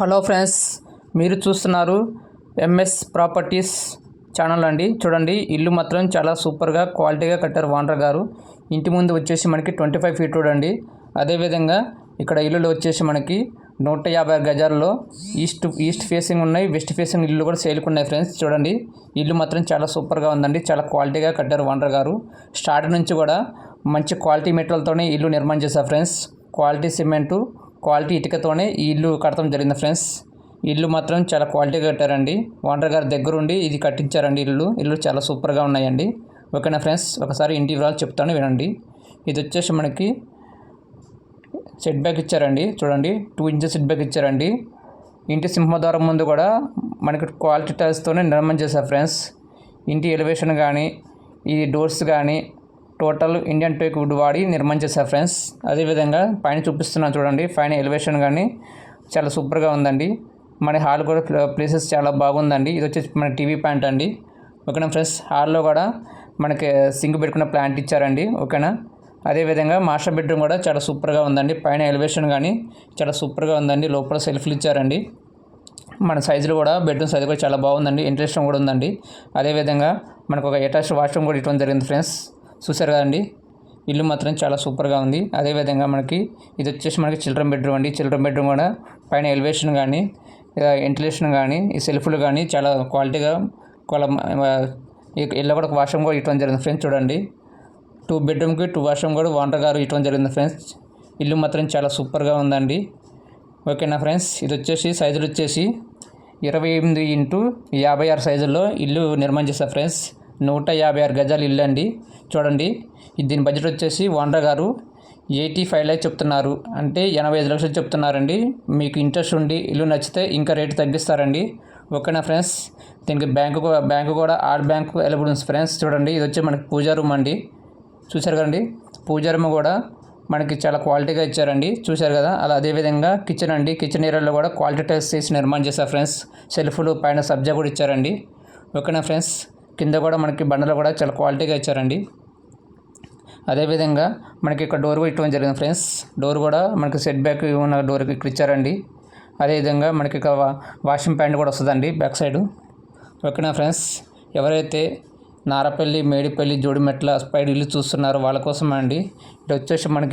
Hello friends మీరు చూస్తున్నారు MS properties channel అండి. చూడండి ఇల్లు మాత్రం చాలా సూపర్గా క్వాలిటీగా కట్టారు వాండర్ గారు. ఇంటి ముందు వచ్చేసి మనకి ట్వంటీ ఫైవ్ ఫీట్ రోడ్ అండి. అదేవిధంగా ఇక్కడ ఇల్లులు వచ్చేసి మనకి నూట యాభై గజాల్లో ఈస్ట్ ఈస్ట్ ఫేసింగ్ ఉన్నాయి వెస్ట్ ఫేసింగ్ ఇల్లు కూడా సేల్కి ఉన్నాయి ఫ్రెండ్స్. చూడండి ఇల్లు మాత్రం చాలా సూపర్గా ఉందండి చాలా క్వాలిటీగా కట్టారు వాండర్ గారు. స్టార్ట్ నుంచి కూడా మంచి క్వాలిటీ మెటీరియల్తోనే ఇల్లు నిర్మాణం చేశారు ఫ్రెండ్స్. క్వాలిటీ సిమెంటు క్వాలిటీ ఇటుకతోనే ఈ ఇల్లు కట్టడం జరిగింది ఫ్రెండ్స్. ఇల్లు మాత్రం చాలా క్వాలిటీగా కట్టారండి. ఓనర్ గారి దగ్గరుండి ఇది కట్టించారండి ఇల్లు. ఇల్లు చాలా సూపర్గా ఉన్నాయండి. ఓకేనా ఫ్రెండ్స్? ఒకసారి ఇంటి వివరాలు చెప్తాను వినండి. ఇది వచ్చేసి మనకి సెట్ బ్యాక్ ఇచ్చారండి. చూడండి టూ ఇంచెస్ సెట్ బ్యాక్ ఇచ్చారండి. ఇంటి సింహద్వారం ముందు కూడా మనకి క్వాలిటీ టైల్స్తోనే నిర్మాణం చేశారు ఫ్రెండ్స్. ఇంటి ఎలివేషన్ కానీ ఈ డోర్స్ కానీ టోటల్ ఇండియన్ టేక్ వుడ్ వాడి నిర్మాణం చేశారు ఫ్రెండ్స్. అదేవిధంగా పైన చూపిస్తున్నాను చూడండి పైన ఎలివేషన్ కానీ చాలా సూపర్గా ఉందండి. మన హాల్ కూడా ప్లేసెస్ చాలా బాగుందండి. ఇది వచ్చేసి మన టీవీ ప్యాంట్ అండి. ఓకేనా ఫ్రెండ్స్? హాల్లో కూడా మనకి సింక్ పెట్టుకున్న ప్లాంట్ ఇచ్చారండి. ఓకేనా? అదేవిధంగా మాస్టర్ బెడ్రూమ్ కూడా చాలా సూపర్గా ఉందండి. పైన ఎలివేషన్ కానీ చాలా సూపర్గా ఉందండి. లోపల సెల్ఫ్లు ఇచ్చారండి. మన సైజులు కూడా బెడ్రూమ్ సైజు కూడా చాలా బాగుందండి. ఇంట్రెస్ట్ కూడా ఉందండి. అదేవిధంగా మనకు ఒక అటాచ్ వాష్రూమ్ కూడా ఇవ్వడం జరిగింది ఫ్రెండ్స్. చూసారు కదండి? ఇల్లు మాత్రం చాలా సూపర్గా ఉంది. అదేవిధంగా మనకి ఇది వచ్చేసి మనకి చిల్డ్రన్ బెడ్రూమ్ అండి. చిల్డ్రన్ బెడ్రూమ్ కూడా పైన ఎలివేషన్ కానీ వెంటిలేషన్ కానీ ఈ సెల్ఫ్లు కానీ చాలా క్వాలిటీగా ఇల్లు కూడా ఒక వాష్రూమ్ కూడా ఇవ్వడం జరిగింది ఫ్రెండ్స్ చూడండి. టూ బెడ్రూమ్కి టూ వాష్రూమ్ కూడా వాంటర్ గారు ఇవ్వడం జరిగింది ఫ్రెండ్స్. ఇల్లు మాత్రం చాలా సూపర్గా ఉందండి. ఓకేనా ఫ్రెండ్స్? ఇది వచ్చేసి సైజులు వచ్చేసి ఇరవై ఎనిమిది ఇంటూ యాభై ఆరు సైజుల్లో ఇల్లు నిర్మాణం చేశారు ఫ్రెండ్స్. నూట యాభై ఆరు గజాలు ఇల్లు అండి. చూడండి దీని బడ్జెట్ వచ్చేసి ఓనర్ గారు ఎయిటీ ఫైవ్ ల్యాక్స్ చెప్తున్నారు. అంటే ఎనభై ఐదు లక్షలు చెప్తున్నారండి. మీకు ఇంట్రెస్ట్ ఉండి ఇల్లు నచ్చితే ఇంకా రేటు తగ్గిస్తారండి. ఓకేనా ఫ్రెండ్స్ దీనికి బ్యాంకు బ్యాంకు కూడా ఆర్ బ్యాంకు అవైలబుల్ ఉంది ఫ్రెండ్స్ చూడండి ఇది వచ్చి మనకి పూజా రూమ్ అండి. చూశారు కదండి? పూజా రూమ్ కూడా మనకి చాలా క్వాలిటీగా ఇచ్చారండి. చూశారు కదా? అలా అదేవిధంగా కిచెన్ అండి. కిచెన్ ఏరియాలో కూడా క్వాలిటీ టెస్ట్ చేసి నిర్మాణం చేశారు ఫ్రెండ్స్ సెల్ఫ్లు పైన సబ్జా కూడా ఇచ్చారండి. ఓకేనా ఫ్రెండ్స్ కింద కూడా మనకి బండలు కూడా చాలా క్వాలిటీగా ఇచ్చారండి. అదేవిధంగా మనకి ఇక్కడ డోర్ కూడా ఇవ్వడం జరిగింది ఫ్రెండ్స్. డోర్ కూడా మనకి సెట్ బ్యాక్ ఉన్న డోర్ ఇక్కడ ఇచ్చారండి. అదేవిధంగా మనకి ఇక్కడ వాషింగ్ ప్యాంట్ కూడా వస్తుందండి బ్యాక్ సైడ్. ఓకేనా ఫ్రెండ్స్? ఎవరైతే నారపల్లి మేడిపల్లి జోడిమెట్ల స్పైడ్ ఇల్లు చూస్తున్నారో వాళ్ళ కోసం అండి? ఇటు వచ్చేసి మనకి